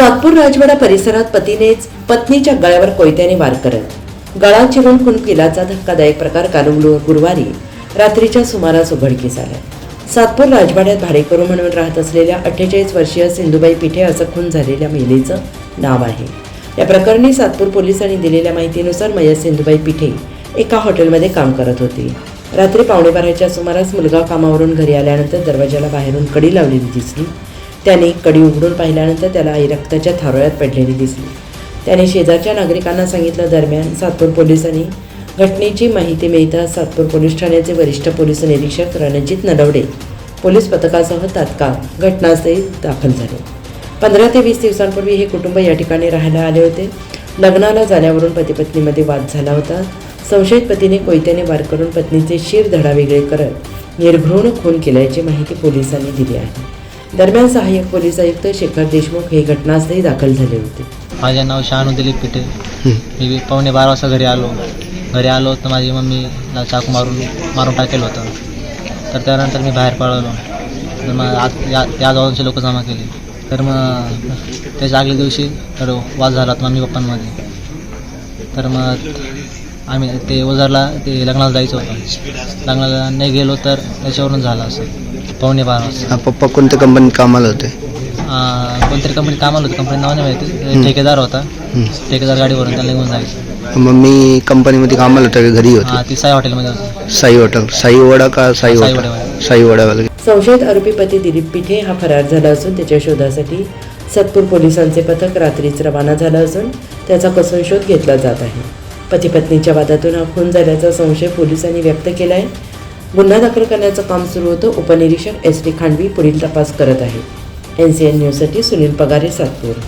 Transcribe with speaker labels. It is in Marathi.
Speaker 1: सातपूर राजवाडा परिसरात पतीनेच पत्नीच्या गळ्यावर कोयत्याने वार करत. गळा चिरून खून केल्याचा धक्कादायक प्रकार काल गुरुवारी. रात्रीच्या सुमारास उघडकीस आला. सातपूर राजवाड्यात भाडेकरू म्हणून राहत असलेल्या अठ्ठेचाळीस वर्षीय सिंधुबाई पिठे असं खून झालेल्या महिलेचं नाव आहे. या प्रकरणी सातपूर पोलिसांनी दिलेल्या माहितीनुसार मयत सिंधुबाई पिठे एका हॉटेलमध्ये काम करत होती. रात्री पावणेबाराच्या सुमारास मुलगा कामावरून घरी आल्यानंतर दरवाजाला बाहेरून कडी लावलेली दिसली. त्याने कडी उघडून पाहिल्यानंतर त्याला आई रक्ताच्या थारोळ्यात पडलेली दिसली. त्याने शेजारच्या नागरिकांना सांगितलं दरम्यान सातपूर पोलिसांनी घटनेची माहिती मिळताच सातपूर पोलीस ठाण्याचे वरिष्ठ पोलीस निरीक्षक रणजित नलवडे पोलीस पथकासह तात्काळ घटनास्थळी दाखल झाले. पंधरा ते वीस दिवसांपूर्वी हे कुटुंब या ठिकाणी राहायला आले होते. लग्नाला झाल्यावरून पतीपत्नीमध्ये वाद झाला होता. संशयित पतीने कोयत्याने वार करून पत्नीचे शिर धडावेगळे करत निर्घृण खून केल्याची माहिती पोलिसांनी दिली आहे. दरम्यान सहाय्यक पोलीस आयुक्त शेखर देशमुख हे घटनास्थळी दाखल झाले होते.
Speaker 2: माझे नाव शहानू दिलीप पिठे मी पावणे बारा वाजता घरी आलो. घरी आलो तर माझी मम्मीला चाकू मारून मारून टाकेल होतं. तर त्यानंतर मी बाहेर पळालो. तर मग आज या या जवळचे लोक जमा केले. तर मग त्याच्या आगल्या दिवशी तर वाद झाला होता मम्मी पप्पांमध्ये. तर मग आम्ही ते ओझरला ते लग्नाला जायचं होतं. लग्नाला नाही गेलो तर त्याच्यावरून झालं असं. पावणे बारा वाजता
Speaker 3: हा पप्पा कोणत्या कंपनीत कामाला होते?
Speaker 2: अं, कोणतरी कंपनी कामाला होती? कंपनी नाव नाही माहिती. ठेकेदार होता.
Speaker 3: हं.
Speaker 2: ठेकेदार गाडीवरून त्याला निघून जायचं.
Speaker 3: मम्मी कंपनीमध्ये कामाला होता का घरी
Speaker 2: हा
Speaker 3: होती
Speaker 2: ती साई हॉटेलमध्ये होती.
Speaker 3: साई हॉटेल साई वडा का साई
Speaker 2: साई
Speaker 3: हॉटेल
Speaker 2: वडावाला.
Speaker 3: साई वडावाला
Speaker 1: संशयित आरोपी पती दिलीप पिठे हा फरार झाला असून त्याच्या शोधासाठी सतपूर पोलिसांचे पथक रात्रीच रवाना झालं असून त्याचा कसून शोध घेतला जात आहे. पती पत्नीच्या वादातून हा खून झाल्याचा संशय पोलिसांनी व्यक्त केला आहे गुन्हा दाखल करण्याचं काम सुरू होतं. उपनिरीक्षक एस टी खांडवी पुढील तपास करत आहे एन सी एन न्यूजसाठी सुनील पगारे सातपूर.